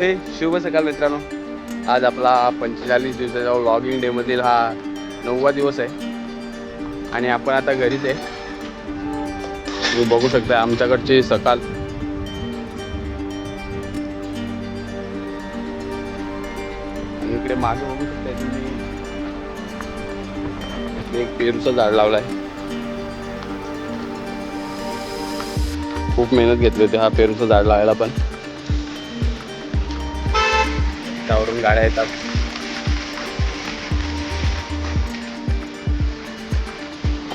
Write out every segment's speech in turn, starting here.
हे शुभ सकाळ मित्रांनो. आज आपला पंचेचाळीस दिवसाचा व्लॉगिंग डेमधील हा नववा दिवस आहे. आणि आपण आता घरीच आहे. तुम्ही बघू शकता आमच्याकडची सकाळ. इकडे मागे बघू शकता तुम्ही एक पेरूचं झाड लावलं आहे खूप मेहनत घेतली होती हा पेरूचं झाड लावायला पण. त्यावरून गाड्या येतात.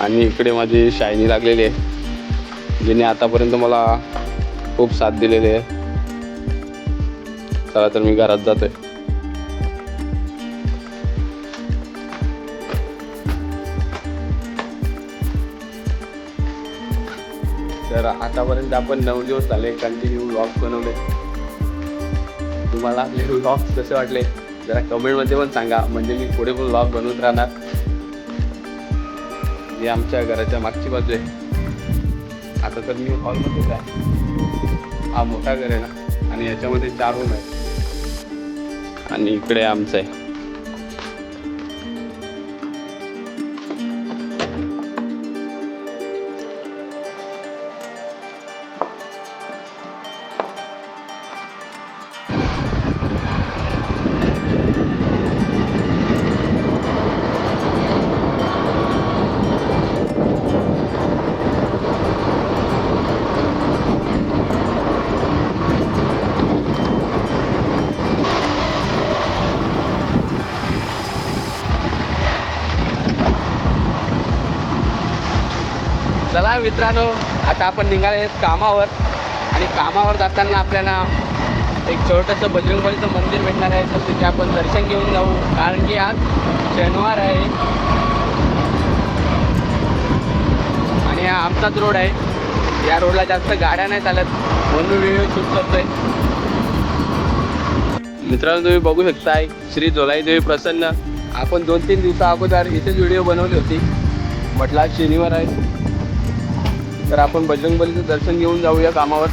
आणि इकडे माझी शायनी लागलेली आहे जिने आतापर्यंत मला खूप साथ दिलेली आहे. चला तर मी घरात जातोय. तर आतापर्यंत आपण नऊ दिवस झाले कंटिन्यू ब्लॉग बनवले. तुम्हाला आपले व्लॉग कसे वाटले? जरा कमेंटमध्ये पण सांगा. म्हणजे मी पुढे पण व्लॉग बनवत राहणार. जे आमच्या घराच्या मागची बाजू आहे. आता तर मी हॉलमध्येच आहे. हा मोठा घर आहे ना. आणि याच्यामध्ये चार रूम आहे आणि इकडे आमचं आहे. चला मित्रांनो आता आपण निघाले आहेत कामावर. आणि कामावर जाताना आपल्याला एक छोटंसं बजरंगबलीचं मंदिर भेटणार आहे. तर तिथे आपण दर्शन घेऊन जाऊ. कारण की आज शनिवार आहे. आणि हा आमचाच रोड आहे. या रोडला जास्त गाड्या नाही चालत. म्हणून व्हिडिओ शूट करतोय. मित्रांनो तुम्ही बघू शकताय श्री जोलाईदेवी प्रसन्न. आपण दोन तीन दिवसा अगोदर इथेच व्हिडिओ बनवली होती. म्हटला आज शनिवार आहे. तर आपण बजरंगबलीचं दर्शन घेऊन जाऊया कामावर.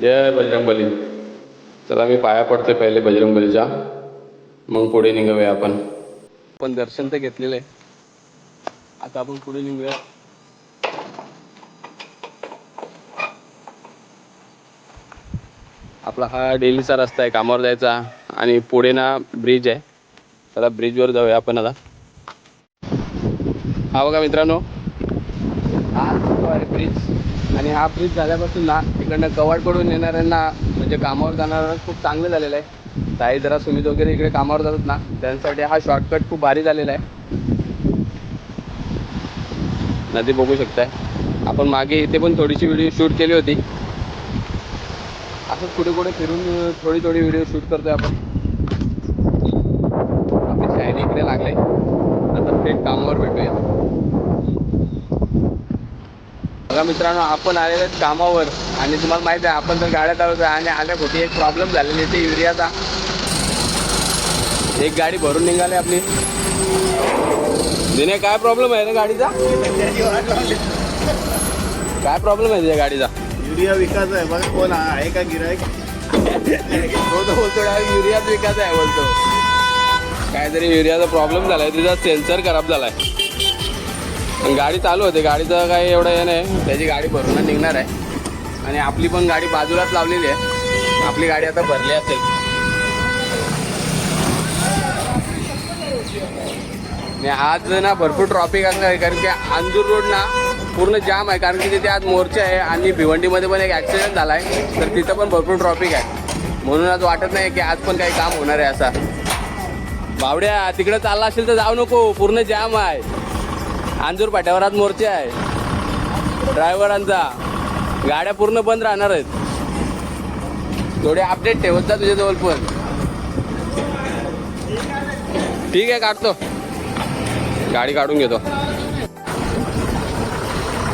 जय बजरंगबली चला मी पाया पडतोय पहिले बजरंगबलीच्या मग पुढे निघूया आपण. आपण दर्शन तर घेतलेलं आहे. आता आपण पुढे निघूया. आपला हा डेलीचा रस्ता आहे कामावर जायचा. आणि पुढे ना ब्रिज आहे. चला ब्रिजवर जाऊया आपण आता. हा बघा मित्रांनो. हा जो आहे ब्रिज आणि हा ब्रिज झाल्यापासून ना इकडनं कवाडकडून येणाऱ्यांना म्हणजे कामावर जाणाऱ्यांना खूप चांगलं झालेलं आहे. ताई जरा सुमित वगैरे इकडे कामावर जातात ना त्यांच्यासाठी हा शॉर्टकट खूप भारी झालेला आहे. नदी बघू शकताय. आपण मागे इथे पण थोडीशी व्हिडिओ शूट केली होती. असंच कुठे कुठे फिरून थोडी थोडी व्हिडिओ शूट करतोय आपण. आपली शायरी इकडे लागले. आता थेट कामावर भेटूया. बघा मित्रांनो आपण आलेलो आहेत कामावर. आणि तुम्हाला माहिती आहे आपण तर गाड्या चालवतो आणि आल्या कुठे एक प्रॉब्लेम झालेली आहे ते युरियाचा. एक गाडी भरून निघाली आपली. दिने काय प्रॉब्लेम आहे रे गाडीचा? काय प्रॉब्लेम आहे तुझ्या गाडीचा? युरिया विकास आहे. बघा कोण आहे का गिरायक तर बोलतो युरियाच विकास आहे बोलतो. काहीतरी युरियाचा प्रॉब्लेम झालाय. तुझा सेन्सर खराब झालाय. पण गाडी चालू होते. गाडीचं काही एवढं हे नाही. त्याची गाडी भरून निघणार आहे. आणि आपली पण गाडी बाजूलाच लावलेली आहे. आपली गाडी आता भरली असेल. आणि आज ना भरपूर ट्रॉफिक असणार आहे. कारण की अंजूर रोड ना पूर्ण जाम आहे कारण की तिथे आज मोर्चा आहे आणि भिवंडीमध्ये पण एक ॲक्सिडेंट झाला आहे तर तिथं पण भरपूर ट्रॉफिक आहे. म्हणून आज वाटत नाही की आज पण काही काम होणार आहे असा. बावड्या तिकडं चालला असेल तर जाऊ नको. पूर्ण जाम आहे. अंजूर पाट्यावर आज मोर्चा आहे. ड्रायव्हरांचा. गाड्या पूर्ण बंद राहणार आहेत. थोडे अपडेट ठेवत जा तुझ्याजवळ पण. ठीक आहे काढतो. गाडी काढून घेतो.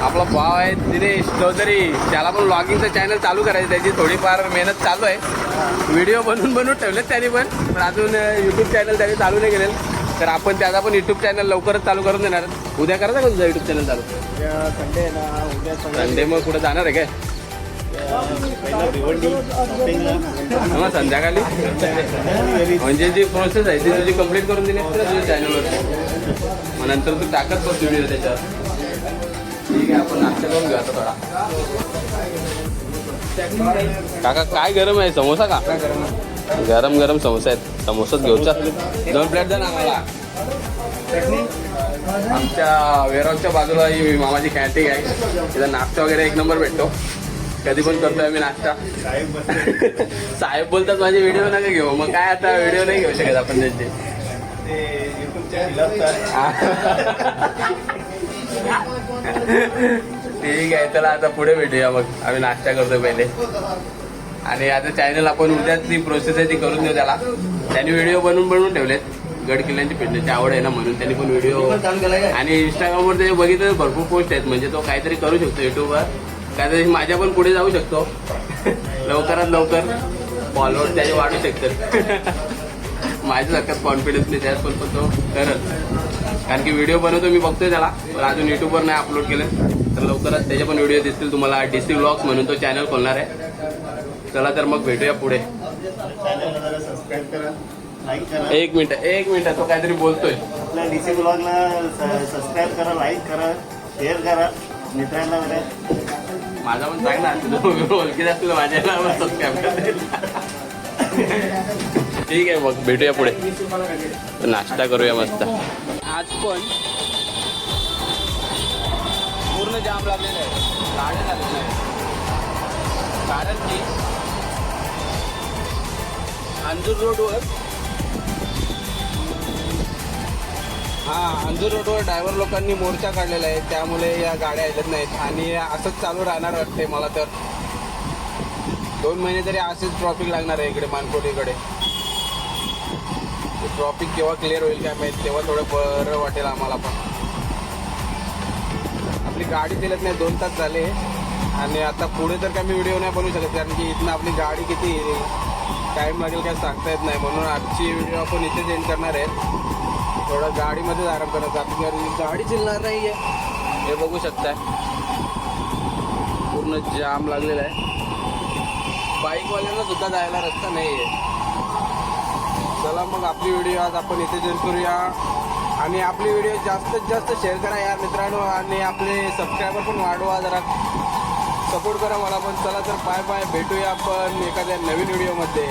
आपला भाव आहे दिनेश चौधरी. त्याला पण ब्लॉगिंगचं चॅनल चालू करायचं त्याची थोडीफार मेहनत चालू आहे. व्हिडिओ बनवून बनवून ठेवलेत त्यांनी पण पण अजून यूट्यूब चॅनल त्यांनी चालू नाही केलेलं. तर आपण त्याचा पण यूट्यूब चॅनल लवकरच चालू करून देणार. उद्या करायचा का तुझा यूट्यूब चॅनल चालू? संडे ना उद्या संडे मग कुठं जाणार आहे काय? मग संध्याकाळी. म्हणजे जी प्रोसेस आहे ती तुझी कंप्लीट करून दिली तुझ्या चॅनलवर मग नंतर तू टाकत बस व्हिडिओ त्याच्यावर. ठीक आहे आपण नाश्ता करून घेऊ आता थोडा. काका काय गरम आहे? समोसा का? गरम गरम समोसा आहेत. समोसाच घेऊचा दोन प्लेट द्या ना आम्हाला. आमच्या वेअरहाऊसच्या बाजूला ही मामाची कॅन्टीन आहे. तिथं नाश्ता वगैरे एक नंबर भेटतो. कधी पण करतोय आम्ही नाश्ता. साहेब बोलतात माझे व्हिडिओ नका घेऊ. मग काय आता व्हिडिओ नाही घेऊ शकत आपण त्यांचे. ठीक आहे चला आता पुढे भेटूया मग. आम्ही नाश्ता करतोय पहिले. आणि आता चॅनल आपण उद्याच ती प्रोसेस आहे ती करून देऊ त्याला. त्यांनी व्हिडिओ बनवून बनवून ठेवलेत. गड किल्ल्यांची फिरण्याची आवड आहे ना म्हणून त्यांनी पण व्हिडिओ आणि इंस्टाग्रामवर ते बघितलं भरपूर पोस्ट आहेत. म्हणजे तो काहीतरी करू शकतो युट्यूबवर काहीतरी माझ्या पण पुढे जाऊ शकतो. लवकरात लवकर फॉलोअर त्याचे वाढू शकतात माझ्यासारखाच कॉन्फिडन्स नाही त्यात पण तो करत कारण की व्हिडिओ बनवतो मी बघतोय त्याला. पण अजून युट्यूबवर नाही अपलोड केलं. तर लवकरच त्याचे पण व्हिडिओ दिसतील तुम्हाला. डी सी ब्लॉग्स म्हणून तो चॅनल खोलणार आहे. चला तर मग भेटूया पुढे. करा करा एक मिनिट एक मिनिट. तो काहीतरी बोलतोय. आपल्या डी सी ब्लॉगला सबस्क्राईब करा लाईक करा शेअर करा. मित्रांना माझा पण सांग ना तुझं ओळखीत असलं माझ्याला सबस्क्राईब ठीक आहे मग भेटूया पुढे. नाश्ता करूया मस्त. आज पण पूर्ण जाम लागलेलं आहे. गाड्या लागलेल्या आहे कारण की अंजूर रोडवर हां अंजूर रोडवर ड्रायव्हर लोकांनी मोर्चा काढलेला आहे. त्यामुळे या गाड्या येत नाहीत. आणि असंच चालू राहणार वाटते मला तर. दोन महिने तरी असेच ट्रॉफिक लागणार आहे इकडे मानकोटीकडे. ट्रॉफिक केव्हा क्लिअर होईल काय माहिती तेव्हा थोडं बरं वाटेल आम्हाला पण. आपली गाडी दिलत नाही दोन तास झाले. आणि आता पुढे तर काय मी व्हिडिओ नाही बनवू शकत कारण की इथनं आपली गाडी किती टाईम लागेल काय सांगता येत नाही. म्हणून आजची व्हिडिओ आपण इथेच एंड करणार आहे. थोडं गाडीमध्येच आराम करत आपली गाडी गाडी चिलणार नाही आहे हे बघू शकताय. पूर्ण जाम लागलेला आहे. बाईकवाल्यांना सुद्धा जायला रस्ता नाही आहे चला मग आपली व्हिडिओ आज आपण इथे एंड करूया. आणि आपली व्हिडिओ जास्तीत जास्त शेअर करा यार मित्रांनो. आणि आपले सबस्क्रायबर पण वाढवा जरा. सपोर्ट करा मला पण. चला तर बाय बाय भेटूया आपण एखाद्या नवीन व्हिडिओमध्ये